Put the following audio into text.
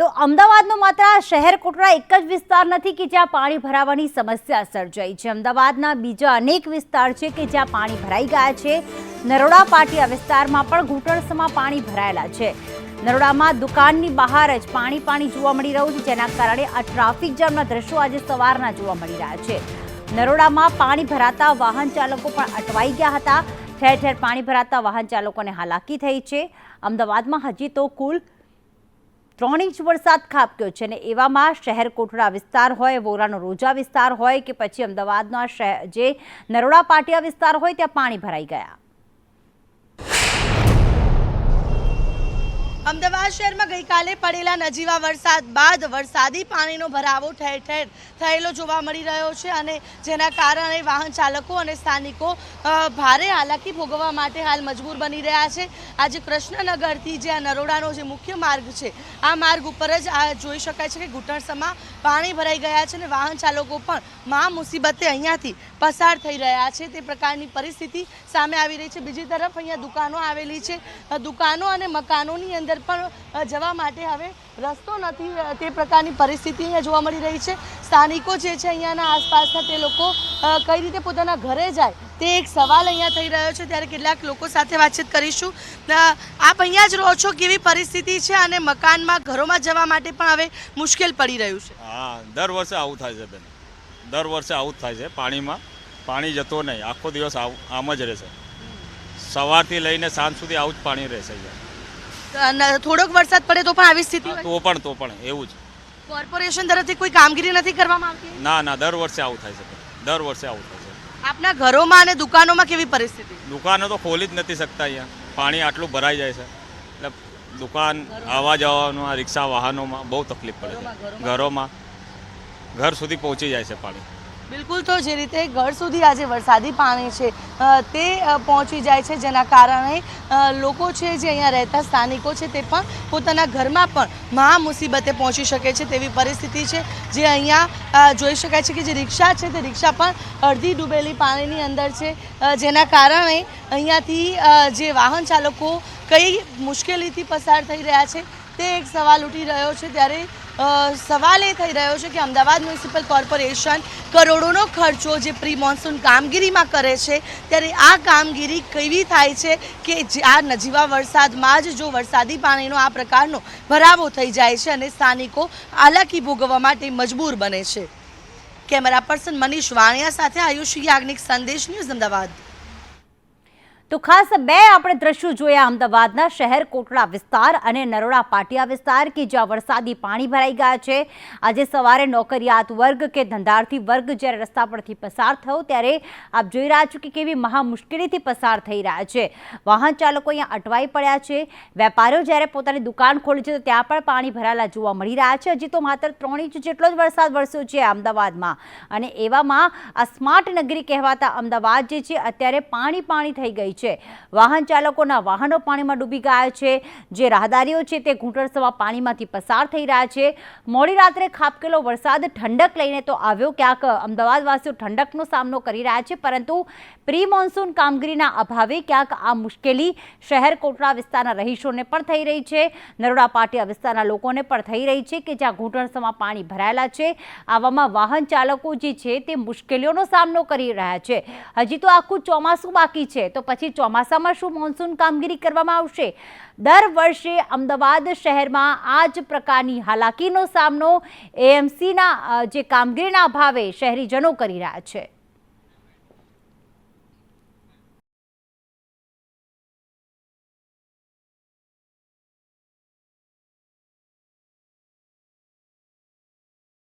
તો અમદાવાદનો માત્ર શહેર કોટડા એક જ વિસ્તાર નથી કે જ્યાં પાણી ભરાવાની સમસ્યા સર્જાઈ છે. અમદાવાદના બીજા અનેક વિસ્તાર છે કે જ્યાં પાણી ભરાઈ ગયા છે. નરોડા, પાટિયા વિસ્તારમાં પણ ઘૂંટણસમાં પાણી ભરાયેલા છે. નરોડામાં દુકાનની બહાર જ પાણી પાણી જોવા મળી રહ્યું છે, જેના કારણે આ ટ્રાફિક જામના દ્રશ્યો આજે સવારના જોવા મળી રહ્યા છે. નરોડામાં પાણી ભરાતા વાહન ચાલકો પણ અટવાઈ ગયા હતા. ઠેર ઠેર પાણી ભરાતા વાહન ચાલકોને હાલાકી થઈ છે. અમદાવાદમાં હજી તો કુલ ત્રણ ઇંચ વરસાદ ખાબક્યો છે અને એવામાં શહેર કોટડા વિસ્તાર હોય, વોરાનો રોજા વિસ્તાર હોય કે પછી અમદાવાદના જે નરોડા પાટિયા વિસ્તાર હોય, ત્યાં પાણી ભરાઈ ગયા. અમદાવાદ શહેરમાં ગઈકાલે પડેલા નજીવા વરસાદ બાદ વરસાદી પાણીનો ભરાવો ઠેર ઠેર થયેલો જોવા મળી રહ્યો છે અને જેના કારણે વાહન ચાલકો અને સ્થાનિકો ભારે હાલાકી ભોગવવા માટે હાલ મજબૂર બની રહ્યા છે. આજે કૃષ્ણનગરથી જે આ નરોડાનો જે મુખ્ય માર્ગ છે, આ માર્ગ ઉપર જ આ જોઈ શકાય છે કે ઘૂંટણસમાં પાણી ભરાઈ ગયા છે અને વાહન ચાલકો પણ મહા મુસીબતે અહીંયાથી પસાર થઈ રહ્યા છે. તે પ્રકારની પરિસ્થિતિ સામે આવી રહી છે. બીજી તરફ અહીંયા દુકાનો આવેલી છે. દુકાનો અને મકાનોની અંદર પણ જવા માટે હવે રસ્તો નથી તે પ્રકારની પરિસ્થિતિ અહીંયા જોવા મળી રહી છે. સ્થાનિકો જે છે અહીંયાના આસપાસના તે લોકો કઈ રીતે પોતાના ઘરે જાય તે એક સવાલ અહીંયા થઈ રહ્યો છે. ત્યારે કેટલાક લોકો સાથે વાતચીત કરીશું. આપ અહીંયા જ રહો છો કેવી પરિસ્થિતિ છે અને મકાનમાં ઘરોમાં જવા માટે પણ હવે મુશ્કેલ પડી રહ્યું છે? હા દર વર્ષે આવું થાય છે બેન. દર વર્ષે આવું જ થાય છે. પાણીમાં પાણી જતો નહીં. આખો દિવસ આમ જ રહેશે. સવારથી લઈને સાંજ સુધી આવું જ પાણી રહેશે અહીંયા. થોડોક વરસાદ પડે તો પણ આવી સ્થિતિ હોય? તો પણ તો પણ એવું જ. કોર્પોરેશન તરફથી કોઈ કામગીરી નથી કરવામાં આવતી? ના ના દર વર્ષે આવું થાય છે. દર વર્ષે આવું થાય છે. આપના ઘરોમાં અને દુકાનોમાં કેવી પરિસ્થિતિ? દુકાનો તો ખોલી જ નથી શકતા અહીંયા. પાણી આટલું ભરાઈ જાય છે. એટલે દુકાન આવવા જવામાં રિક્ષા વાહનોમાં બહુ તકલીફ પડે છે. ઘરોમાં. ઘર સુધી પહોંચી જાય છે પાણી. બિલકુલ તો જે રીતે ઘર સુધી આજે વરસાદી પાણી છે તે પહોંચી જાય છે. જેના કારણે લોકો છે જે અહીંયા રહેતા સ્થાનિકો છે તે પણ પોતાના ઘરમાં પણ મહા મુસીબતે પહોંચી શકે છે તેવી પરિસ્થિતિ છે. જે અહીંયા જોઈ શકાય છે કે જે રિક્ષા છે તે રિક્ષા પણ અડધી ડૂબેલી પાણીની અંદર છે. જેના કારણે અહીંયાથી જે વાહન ચાલકો કઈ મુશ્કેલીથી પસાર થઈ રહ્યા છે તે એક સવાલ ઉઠી રહ્યો છે. ત્યારે સવાલ એ થઈ રહ્યો છે કે અમદાવાદ મ્યુનિસિપલ કોર્પોરેશન કરોડોનો ખર્ચો જે પ્રી મોન્સૂન કામગીરીમાં કરે છે, ત્યારે આ કામગીરી કેવી થાય છે કે આ નજીવા વરસાદમાં જ જો વરસાદી પાણીનો આ પ્રકારનો ભરાવો થઈ જાય છે અને સ્થાનિકો હાલાકી ભોગવવા માટે મજબૂર બને છે? કેમેરા પર્સન મનીષ વાણિયા સાથે આયુષ યાજ્ઞિક સંદેશ ન્યૂઝ અમદાવાદ. તો ખાસ બે આપણે દ્રશ્યો જોયા અમદાવાદના શહેર કોટડા વિસ્તાર અને નરોડા પાટિયા વિસ્તાર કે જ્યાં વરસાદી પાણી ભરાઈ ગયા છે. આજે સવારે નોકરિયાત વર્ગ કે ધંધાર્થી વર્ગ જ્યારે રસ્તા પરથી પસાર થયો ત્યારે આપ જોઈ રહ્યા છો કે કેવી મહા મુશ્કેલીથી પસાર થઈ રહ્યા છે. વાહન ચાલકો અહીંયા અટવાઈ પડ્યા છે. વેપારીઓ જ્યારે પોતાની દુકાન ખોલી છે તો ત્યાં પણ પાણી ભરાયેલા જોવા મળી રહ્યા છે. હજી તો માત્ર ત્રણ ઇંચ જેટલો જ વરસાદ વરસ્યો છે અમદાવાદમાં. અને એવામાં આ સ્માર્ટ નગરી કહેવાતા અમદાવાદ જે છે અત્યારે પાણી પાણી થઈ ગઈ છે. વાહન ચાલકોના વાહનો પાણીમાં ડૂબી ગયા છે. જે રાહદારીઓ છે તે ઘૂંટણસવા પાણીમાંથી પસાર થઈ રહ્યા છે. મોડી રાત્રે ખાબકેલો વરસાદ ઠંડક લઈને તો આવ્યો. ક્યાંક અમદાવાદવાસીઓ ઠંડકનો સામનો કરી રહ્યા છે, પરંતુ પ્રી મોન્સૂન કામગીરીના અભાવે ક્યાંક આ મુશ્કેલી શહેર કોટડા વિસ્તારના રહીશોને પણ થઈ રહી છે. નરોડા પાટિયા વિસ્તારના લોકોને પણ થઈ રહી છે કે જ્યાં ઘૂંટણસમાં પાણી ભરાયેલા છે. આવામાં વાહન ચાલકો જે છે તે મુશ્કેલીઓનો સામનો કરી રહ્યા છે. હજી તો આખું ચોમાસું બાકી છે. તો પછી ચોમાસામાં શું મોન્સૂન કામગીરી કરવામાં આવશે? દર વર્ષે અમદાવાદ શહેરમાં આ જ પ્રકારની હાલાકીનો સામનો એએમસીના જે કામગીરીના અભાવે શહેરીજનો કરી રહ્યા છે.